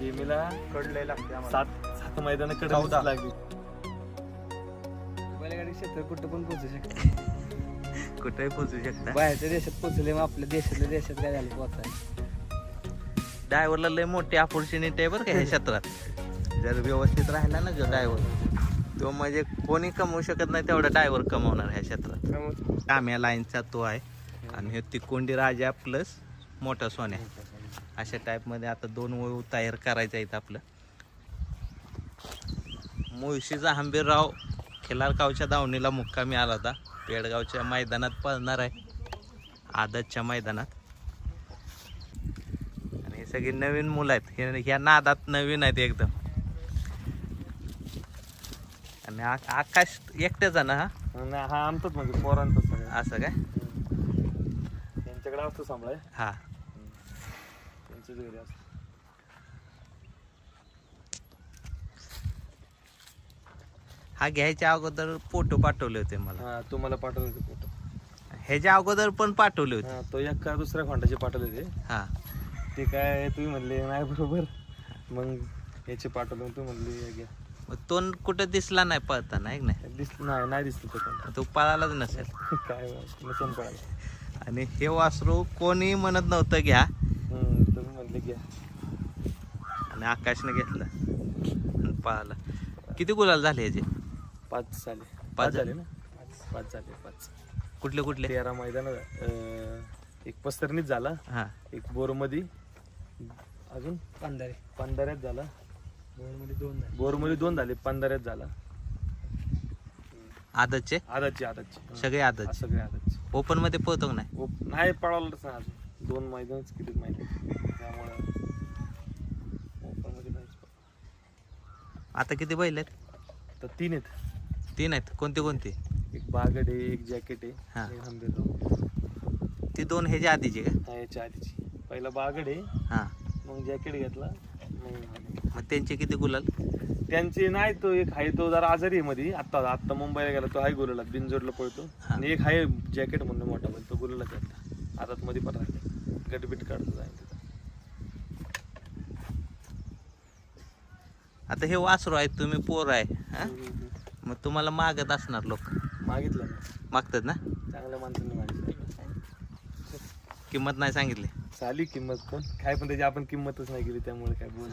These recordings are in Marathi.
सेमीला कडले लागते आम्हाला. सात सात मैदान चौदा. कडे लागली. बैलगाडी क्षेत्र कुठं पण पोहोचू शकते. कुठेही पोहोचू शकता. बाहेरच्या देशात पोहोचले मग आपल्या देशातल्या देशात काय झालं पोहोचाय ड्रायव्हरला लय मोठी ऑपॉर्च्युनिटी आहे बरं का ह्या क्षेत्रात. जर व्यवस्थित राहिला ना जो ड्रायव्हर तो म्हणजे कोणी कमवू शकत नाही तेवढा ड्रायव्हर कमवणार ह्या क्षेत्रात. काम्या लाईनचा तो आहे. आणि हे तिकोंडी राजा प्लस मोठा सोन्या. अशा टाईपमध्ये आता दोन वळू तयार करायचं आहेत आपलं. मुळशीचा हंबीरराव खिलारगावच्या दावणीला मुक्कामी आला होता. पेडगावच्या मैदानात पळणार आहे. आदतच्या मैदानात. आणि हे सगळी नवीन मुलं आहेत. हे ह्या नादात नवीन आहेत एकदम. आणि आकाश एकट्याचा ना हा? हा आमचाच म्हणजे पोरांचाच सगळं. असं काय? त्यांच्याकडे असतो सांभाळ हा. त्यांच्याच घरी असतो हा घ्यायच्या अगोदर फोटो पाठवले होते मला. हा तुम्हाला पाठवले होते फोटो. ह्याच्या अगोदर पण पाठवले होते. हा तो एक का दुसऱ्या खोंडाचे पाठवले होते. हा. ते काय तुम्ही म्हणले नाही बरोबर. मग याचे पाठवले मग तू म्हणली हे घ्या. मग तो कुठं दिसला नाही पळताना आहे नाही? दिसलं नाही नाही दिसलं तो तो पळालाच नसेल. काय नसून पडायला आणि हे वासरू कोणी म्हणत नव्हतं घ्या. म्हणले घ्या आणि आकाशने घेतलं. आणि पळाला किती गुलाल झाले याचे? पाच झाले. पाच पाच झाले ना? पाच झाले पाच. कुठले कुठले? तेरा मैदान एक पस्तरणीत झाला. हा. एक बोरमधी. अजून? पंधारे पंधरात झाला. मध्ये दोन झाले. बोरमध्ये दोन झाले पंधरात झाला. आदतचे? आदाची आदाची सगळे आदतचे. सगळे आदाची ओपनमध्ये पोहतो का नाही? ओप- नाही पळवलंच ना अजून. दोन मैदानच किती माहिती त्यामुळं ओपनमध्ये नाहीच पळवलं. आता किती बैल आहेत? तर तीन आहेत. तीन आहेत. कोणते कोणते? एक बागड आहे एक जॅकेट हा. आहे एक ती दोन ह्याच्या आधीचे का? हा याच्या आधीची. पहिला बागड आहे हा. मग जॅकेट घेतला मग मग त्यांचे किती गुलाल? त्यांचे नाही तो एक आहे तो जरा आजारी आहे मध्ये आता आता मुंबईला गेला तो आहे गुरुला बिनजोडला पळतो. हा. आणि एक आहे जॅकेट म्हणून मोठा पण तो गुरुला त्यातला आता. मध्ये पण राहते. गटबीट काढतो जाईल तिथं आता हे वासरू आहेत तुम्ही पोर आहे हा? मग तुम्हाला मागत असणार लोक. मागितलं ना. मागतात ना? चांगल्या माणसांनी मागितलं. किंमत नाही सांगितली. चाली किंमत पण. काय पण त्याची आपण किंमतच नाही केली त्यामुळे काय बोल.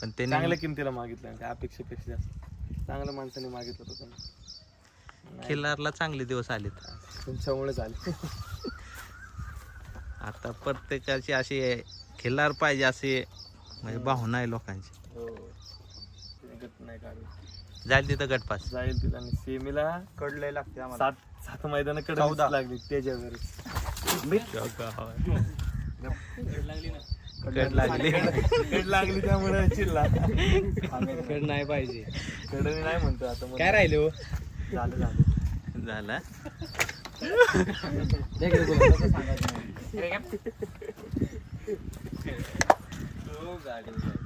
पण त्यांनी चांगल्या किमतीला मागितलं काय अपेक्षेपेक्षा जास्त. चांगल्या माणसाने मागितलं होतं पण. खिल्लारला चांगले दिवस आलेत. तुमच्यामुळे झाले आता प्रत्येकाची अशी खिल्लार पाहिजे अशी म्हणजे भावना आहे लोकांची. नाही काढू. जाईल तिथं गटपास जाईल तिला आणि सेमीला कडले लागते आम्हाला. सात सात मैदानकडे चौदा. लागली त्याच्यावर गट लागली. कड लागली त्यामुळे चिल्ला. कड नाही पाहिजे. कडे नाही म्हणतो आता मग. काय राहिले हो? झालं झालं. झालं.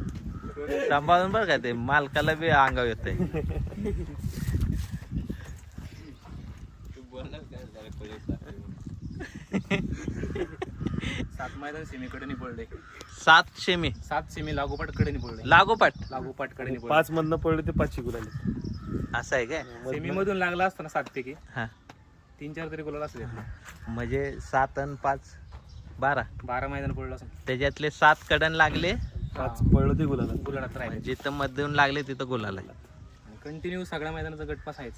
सांभाळून बरं का ते मालकाला बी अंगाव येत सात मैदान सीमेकडे पडले सात शेमी. सात सीमे लागोपाठकडे पडले लागोपाठ? लागोपाठकडे पाच मधनं पडले ते पाचशे गुलाले असं आहे काय? सेमी मधून लागला असताना सात पैकी हा. तीन चार तरी गोला असले. म्हणजे सात आणि पाच बारा. बारा मैदान पडलं असं. त्याच्यातले सात कडन लागले. पाच पडलं ते गुलाला गुलाडात राहिले जिथं मधून लागले तिथं गुलाला कंटिन्यू सगळ्या मैदानाचा गटपास आहेच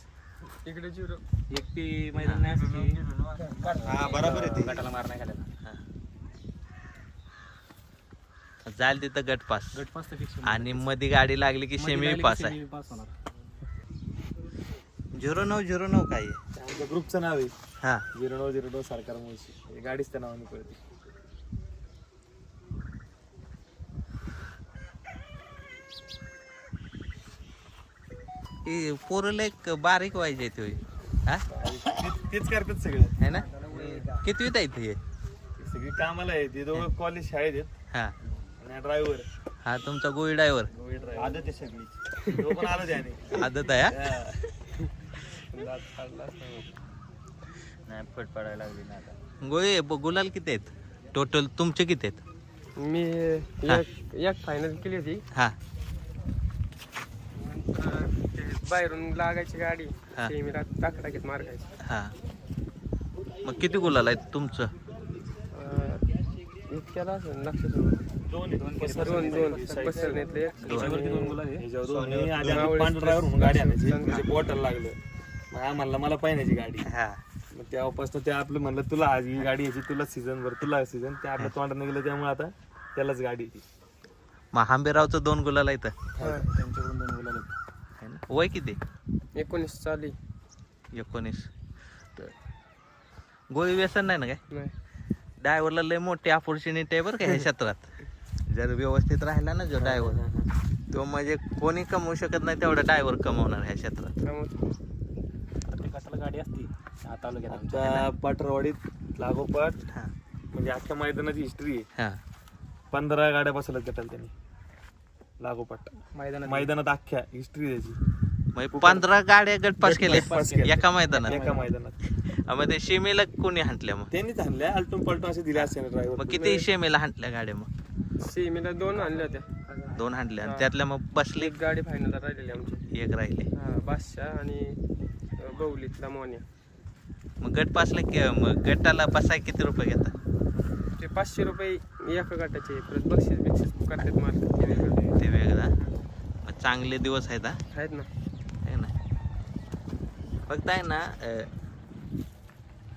तिकडे जिरो. एकटी मैदान नाही असं की बरोबर आहे गटाला मार नाही घालायला जाईल तिथं गटपास गटपास तर फिक्स आणि मध्ये गाडी लागली की सेमी पास आहे. पास होणार. झिरो नऊ झिरो नऊ काय आहे? आमच्या ग्रुपचं नाव आहे. हा. झिरो नऊ झिरो नऊ सरकार मुळशी. गाडीच त्या नावाने पडते हे पोरं एक बारीक व्हायचे ते हा? तेच- तेच करतात सगळे. है ना? कितवीत आहे ते? सगळी कामाला आहे ते दोघं कॉलेज शाळेत आहेत. हा. आणि ड्रायव्हर हा तुमचा गोळी ड्रायव्हर आदत आहे सगळी. तो पण आलं त्याने आदत आहे हा? नाही फट पडायला लागली ना आता. गोळी ब- गुलाल किती आहेत? टोटल तुमचे किती आहेत? मी एक एक फायनल केली होती. हा. बाहेरून लागायची गाडी हा. ते मी टाक टाकीत मार्गायची हा. मग किती गुलाल आहेत तुमचं? इतक्याला असेल लक्षात दोन एक. बॉटल लागलं. मग मला पाहिजे गाडी. हा. मग तेव्हापासून ते आपलं म्हणलं तुला आज ही गाडी यायची तुला सीझन भर तुला सीझन ते आपल्या तोंडाने गेलं त्यामुळे आता त्यालाच गाडी येते मग हांबेरावचं दोन गुलाल आहेत. हा. त्यांच्याकडून दोन गुलाल है ना? वय किती? एकोणीस चालू. आहे. एकोणीस. तर गोळी व्यसन नाही ना काय? नाही. ड्रायव्हरला लय मोठी ऑपॉर्च्युनिटी आहे बरं का ह्या क्षेत्रात. जर व्यवस्थित राहिला ना जो ड्रायव्हर तो म्हणजे कोणी कमवू शकत नाही तेवढा ड्रायव्हर कमवणार ह्या क्षेत्रात. कशाला गाडी असती? आता पाटरवाडीत लागोपाठ हा. म्हणजे अख्ख्या मैदानाची हिस्ट्री आहे. हा. पंधरा गाड्या बसवल्या गटाला त्यांनी. लागोपाठ. मैदानात. मैदानात अख्ख्या हिस्ट्री त्याची. मग पंधरा गाड्या गटपास केल्या केल्या. एका मैदानात. एका मैदानात मग ते शिमेला कोणी हांटल्या मग? त्यांनीच आणल्या अल्टून पलटून असे दिले असेल मग ड्रायव्हर किती शेमेला हांटल्या गाड्या मग? सीमेला दोन आणल्या होत्या. दोन हांटल्या आणि त्यातल्या मग बसली? एक गाडी फायनल राहिलेली आमची. एक राहिली. हा बादशाह आणि अं, बवलीतला मोन्या. मग गट पासला की मग गटाला बसाय किती रुपये घेतात ते पाचशे रुपये एका गटाचे परत बक्षीस बिक्षीस करतात मार्केट ते वेगळं. ते वेगळा. मग चांगले दिवस आहेत हा? आहेत ना. फक्त आहे ना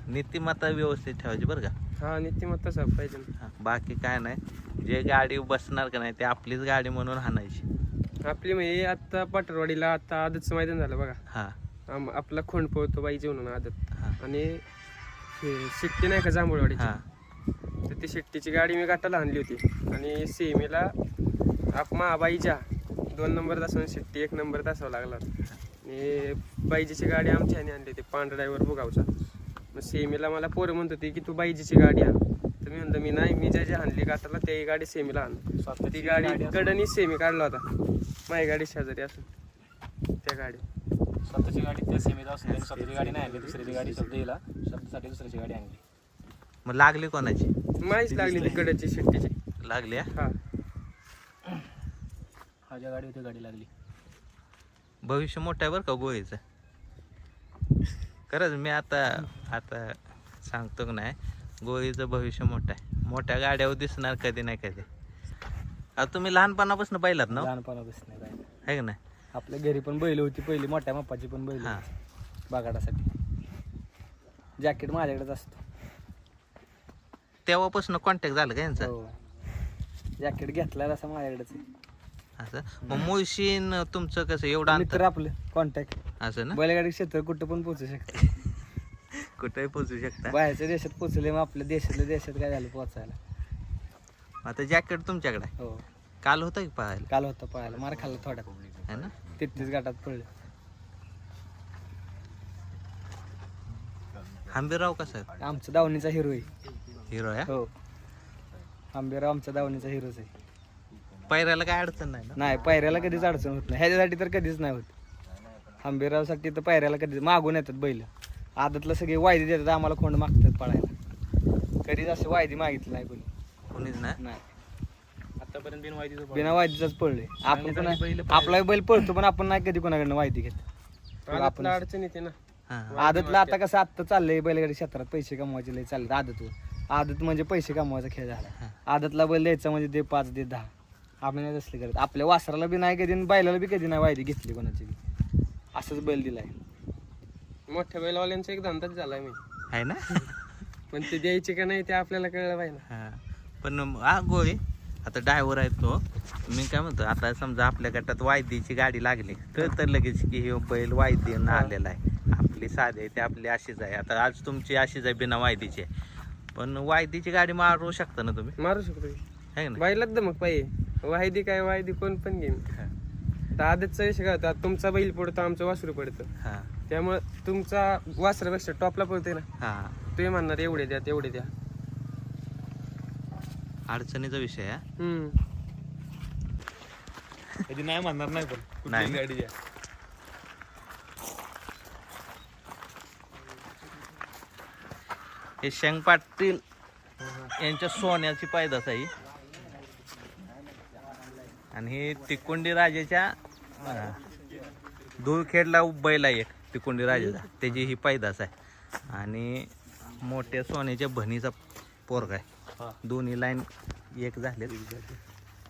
नीतिमत्ता व्यवस्थित ठेवायची बरं का? हा नीतिमत्ता तसा पाहिजे ना. हा, बाकी काय नाही. जे गाडी बसणार का नाही ते आपलीच गाडी म्हणून हाणायची. आपली म्हणजे आता पाटरवाडीला आता आदतचं मैदान झालं बघा. हा. आम- आपला खोंड पळतो बाई म्हणून आदत. हा. आणि हे शिट्टी नाही का जांभूळवाडीची? हा. तर ती शिट्टीची गाडी मी गाठाला आणली होती. आणि सेमीला आप महाबाईच्या दोन नंबर तासावून शिट्टी एक नंबर तासावं लागला आणि बाईजीची गाडी आमच्या ह्याने आणली होती पांढरा ड्रायव्हर बुगावचा. मग सेमीला मला पोरं म्हणत होती की तू बाईजीची गाडी आण. तर मी म्हणतो मी नाही मी ज्या जी आणली गाठाला त्याही गाडी सेमीला आण. ती गाडी कडनी सेमी काढला होता. माझी गाडी शेजारी असून त्या गाडी. स्वतःची गाडी त्या सेमीत असून स्वतःची गाडी नाही आणली दुसऱ्याची गाडी शब्द येला शब्दासाठी दुसऱ्याची गाडी आणली. मग लागली कोणाची? माहीच लागली ती कडची शिट्टीची. लागली हा? हा. हा ज्या गाडी होती गाडी लागली. भविष्य मोठं आहे बरं का गोळीचं? खरंच मी आता आता सांगतो की नाही गोळीचं भविष्य मोठं आहे. मोठ्या गाड्यावर दिसणार कधी नाही कधी. आता तुम्ही लहानपणापासून पाहिलात ना हो? लहानपणापासून आहे का नाही? आपल्या घरी पण बैल होती पहिली मोठ्या मापाची पण बैल हा. बागाडासाठी. जॅकेट माझ्याकडेच असतो. तेव्हापासून कॉन्टॅक्ट झालं का यांचा? हो. जॅकेट घेतला असं माझ्याकडेच आहे. असं? मग मुळशीन तुमचं कसं एवढं मित्र अंतर? आपलं कॉन्टॅक्ट असं ना? बैलगाडी क्षेत्र कुठं पण पोहोचू शकते. कुठेही पोचू शकता. बाहेरच्या देशात पोहोचले मग आपल्या देशातल्या देशात काय झालं पोहोचायला? आता जॅकेट तुमच्याकडे आहे. हो. काल होतं की पाहायला? काल होतं पळायला मार खाल्ला थोड्यात. है ना? तेहतीस गाठात पडलं. आंबेराव कसं आहे? आमचा दावणीचा हिरो आहे. हिरो आहे? हो. आंबेराव आमच्या दावणीचा हिरोच आहे. पैरायला काय अडचण नाही ना? नाही पायऱ्याला कधीच अडचण होत नाही. ह्याच्यासाठी तर कधीच नाही होत. आंबेरावसाठी तर पायऱ्याला कधीच मागून येतात बैल. आदतला सगळे वायदे देतात आम्हाला खोंड मागतात पळायला. कधीच असे वायदे मागितले नाही कोणी. कोणीच नाही? आतापर्यंत बिन वायदीचं बिना वायदीचाच पळले. आपण पण आपला बैल पळतो पण आपण नाही कधी कोणाकडनं वायदी घेत. आपण आदतला अडचण येते ना. हा आदतला आता कसं आत्ता चाललंय बैलगाडी क्षेत्रात पैसे कमवायचे लय चाललेत. आदतवर आदत म्हणजे पैसे कमवायचा खेळ झाला. आदतला बैल द्यायचा म्हणजे दे पाच दे दहा. आम्ही नाही तसले करत. आपल्या वासराला बी नाही कधी आणि बैलाला बी कधी नाही वायदी घेतली कोणाची बी. असंच बैल दिलाय. मोठ्या बैलवाल्यांचा एक धंदाच झालाय मी. आहे ना? पण ते द्यायचे का नाही ते आपल्याला कळलं पाहिजे ना. हा. पण हा गोळी. आता ड्रायव्हर आहे तो. मी काय म्हणतो आता समजा आपल्या गटात वायदीची गाडी लागली. तर तर लगेच की हे बैल वायदीनं आलेला आहे. आपली साधी आहे ते आपली अशीच आहे. आता आज तुमची अशीच आहे बिना वायदीची आहे. पण वायदीची गाडी मारू शकता ना तुम्ही? मारू शकतो. आहे ना? बैलाच दमक पाहिजे. वायदी काय वायदी कोण पण घेईन. तर आदतचा विषय काय होता तुमचा बैल पडतो आमचं वासरू पडतं हा त्यामुळे तुमचा वासरापेक्षा टॉपला पडतोय ना हा तुम्ही म्हणणार एवढे द्या तेवढे द्या अडचणीचा विषय आहे हा. हम्म कधी नाही म्हणणार नाही पण नाही. गाडी द्या हे शेंग पाटील यांच्या सोन्याची पायदास आहे ही. आणि हे तिकोंडी राजाच्या धुळखेडला बैल आहे एक तिकोंडी राजाचा. त्याची ही पैदास आहे. आणि मोठ्या सोन्याच्या बहिणीचा पोरगा. आहे. दोन्ही लाईन एक झाले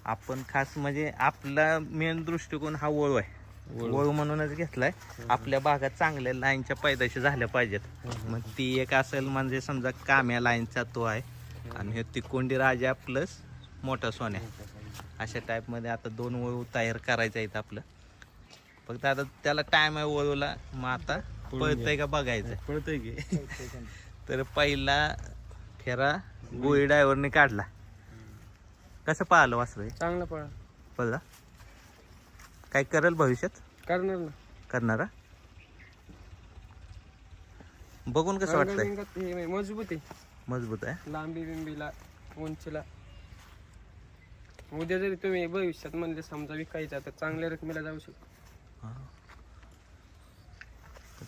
आपण खास म्हणजे आपला मेन दृष्टिकोन हा वळू आहे. वळू. म्हणूनच घेतलाय. आपल्या भागात चांगल्या लाईनच्या पैदाशी झाल्या पाहिजेत. मग ती एक असेल म्हणजे समजा काम्या लाईनचा तो आहे. आणि हे तिकोंडी राजा प्लस मोठा सोन्या अशा टाईपमध्ये आता दोन वळू तयार करायचं आहेत आपलं. फक्त आता त्याला टाइम आहे वळूला मग आता पळतंय का बघायचं? पळतंय की. तर पहिला फेरा गोळी ड्रायव्हरने काढला. कसं पाहिलं वासर? चांगला पळा पळला? काय करेल भविष्यात? करणार ना. करणारा बघून कसं वाटतंय? हे मजबूत आहे. मजबूत आहे. लांबी बिंबीला उंचीला. उद्या जरी तुम्ही भविष्यात म्हणले समजा विकायचा तर चांगल्या रकमेला जाऊ शकतो. हा.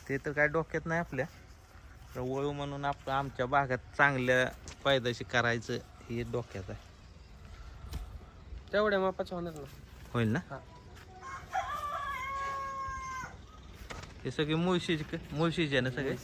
ते तर काय डोक्यात नाही आपल्या. तर वळू म्हणून आपण आमच्या भागात चांगल्या फायद्याशी करायचं हे डोक्यात आहे. तेवढ्या मापाचं होणार ना. होईल ना? हा. हे सगळे मुळशीचे मुळशीचे आहे ना सगळे?